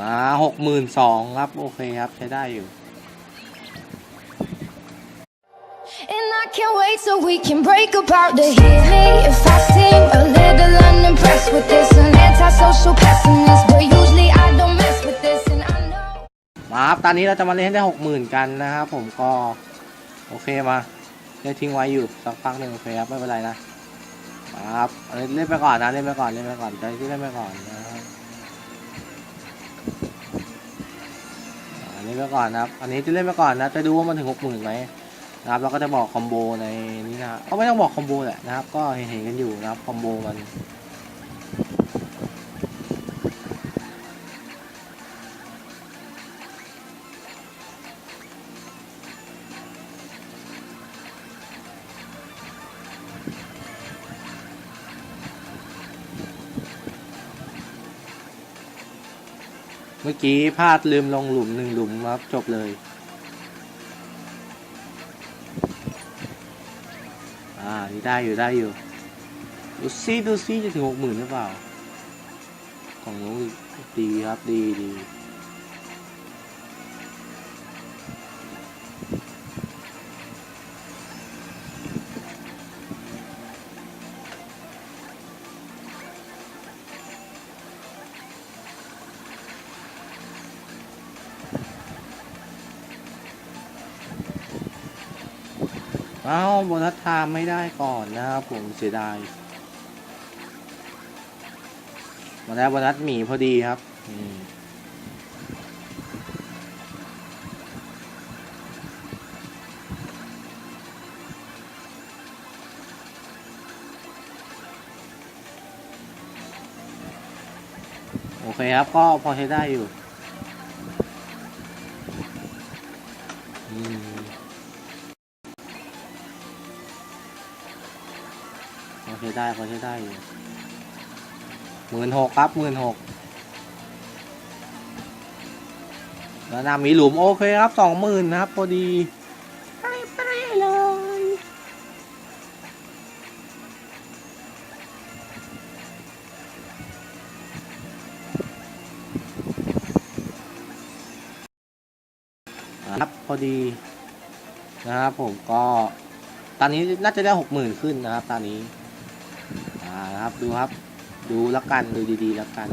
อ่าหกหมื่นสองครับ โอเคครับ ใช้ได้อยู่ And I can't wait so we can break apart to hear me if I seem a little unimpressed with this. An antisocial pessimist, but usually I don't mess with this, and I know. มาครับตอนนี้เราจะมาเล่นให้ได้หกหมื่นกันนะครับผมก็ โอเคมาเล่นทิ้งไว้อยู่สักพักหนึ่งโอเคครับไม่เป็นไรนะมาครับเอาเล่นไปก่อนนะเล่นไปก่อนเล่นไปก่อนใจที่เล่นไปก่อนนะครับ ไปก่อนนะครับ อันนี้จะเล่นไปก่อนนะจะดูว่ามันถึงหกหมื่นไหมนะครับแล้วก็จะบอกคอมโบในนี้นะก็ไม่ต้องบอกคอมโบแหละนะครับ ก็เห็นๆกันอยู่นะครับคอมโบมัน มื่อกี้พลาดลืมลงหลุมหนึ่งหลุมครับจบเลยอ่านี่ได้อยู่ได้อยู่ดูซีดูซีจะถึงหกหมื่นหรือเปล่า ของน้องดีครับดีดี เอาโบนัสไทม์ไม่ได้ก่อนนะครับผมเสียดายมาแล้โบนัสหมีพอดีครับโอเคครับ ก็พอใช้ได้อยู่ ใช้ได้พอใช้ได้อยู่หมื่นหกครับหมื่นหกแล้วนามีหลุมโอเคครับสองหมื่นนะครับพอดีไปเลยครับพอดีนะครับผมก็ตอนนี้น่าจะได้หกหมื่นขึ้นนะครับตอนนี้ นะครับ ดูครับ ดูละกัน ดูดีๆละกัน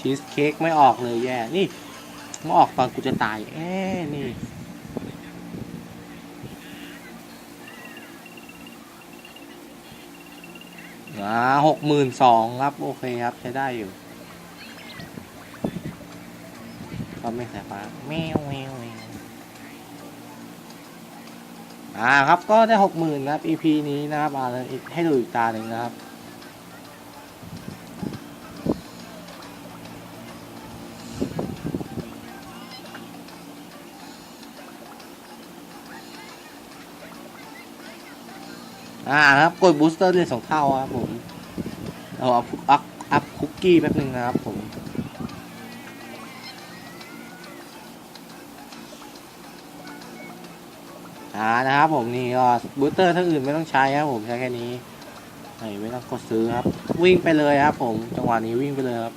ชีสเค้กไม่ออกเลยแย่ นี่มาออกตอนกูจะตายเอ๊ะนี่ อ่าหกหมื่นสองครับ โอเคครับ ใช้ได้อยู่ ก็ไม่สายฟ้าแมวแมวแมวอ่าครับก็ได้หกหมื่นนะครับ EP นี้นะครับอ่าแล้วอีกให้ดูอีกตาหนึ่งนะครับ อ่านะครับกดบูสเตอร์เลยสองเท่าครับผมเอาอัพอัพอัพคุกกี้แป๊บนึงนะครับผมอ่านะครับผมนี่ก็บูสเตอร์ทั้งอื่นไม่ต้องใช้ครับผมใช้แค่นี้ไม่ไม่ต้องกดซื้อครับ วิ่งไปเลยครับผมจังหวะนี้วิ่งไปเลยครับ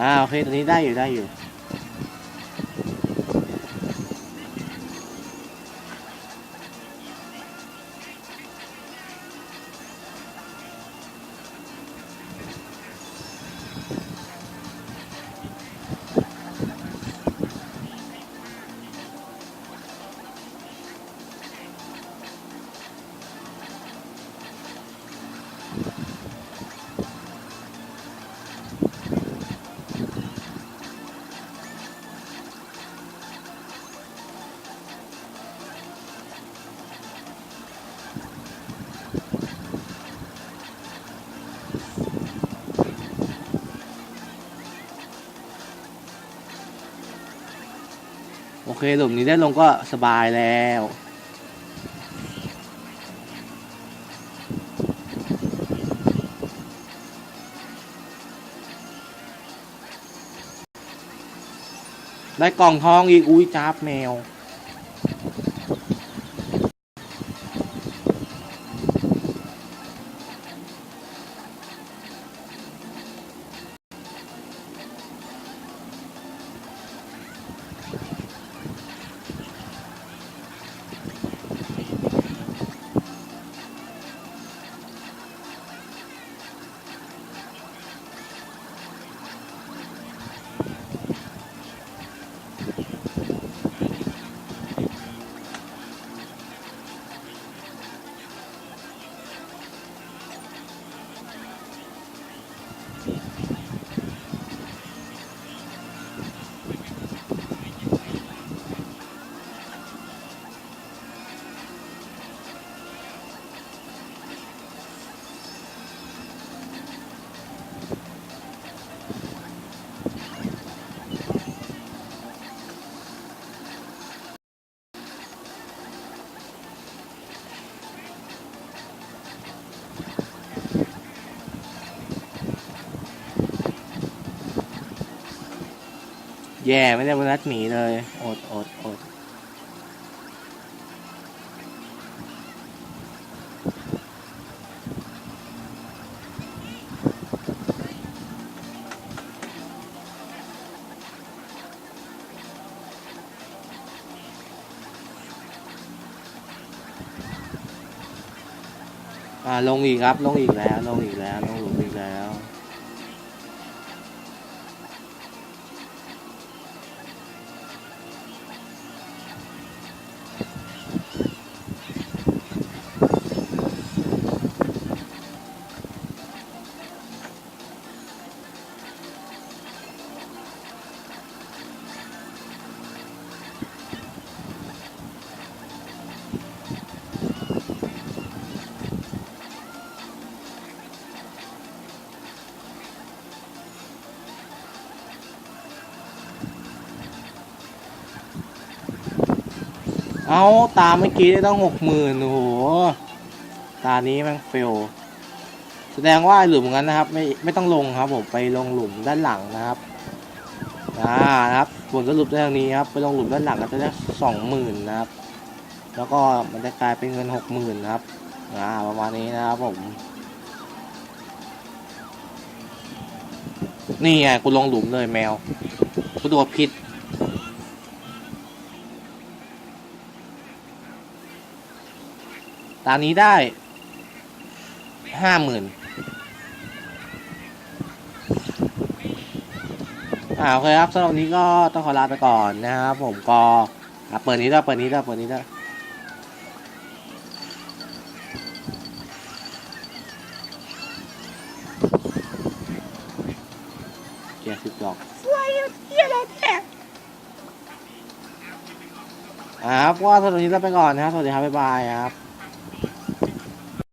อ่าโอเคตัวนี้ได้อยู่ได้อยู่ เคหลุมนี้ได้ลงก็สบายแล้วได้กล่องทองอีกอุ้ยจ้าบแมว แย่ไม่ได้โบนัสหมีเลยอดอดอดอ่าลงอีกครับ ลงอีกแล้ว ลงอีกแล้ว ลงหลุมอีกแล้ว เอาตาเมื่อกี้ได้ต้องหกหมื่นโอ้โห ตานี้มันเฟล แสดงว่าหลุมงั้นนะครับ ไม่ไม่ต้องลงครับผมไปลงหลุมด้านหลังนะครับอ่านะครับผลสรุปได้ทางนี้ครับ ไปลงหลุมด้านหลังก็จะได้สองหมื่นนะครับ แล้วก็มันจะกลายเป็นเงินหกหมื่นนะครับอ่าประมาณนี้นะครับผมนี่ไงกูลงหลุมเลยแมวกูโดนพิษ ตามนี้ได้ห้าหมื่นอ่าโอเคครับสำหรับวันนี้ก็ต้องขอลาไปก่อนนะครับผมก็อะเปิดนี้ด้วยเปิดนี้ด้วยเปิดนี้ด้วยเกียร์สิบดอกอ่าครับก็สำหรับวันนี้ลาไปก่อนนะครับสวัสดีครับบ๊ายบายครับ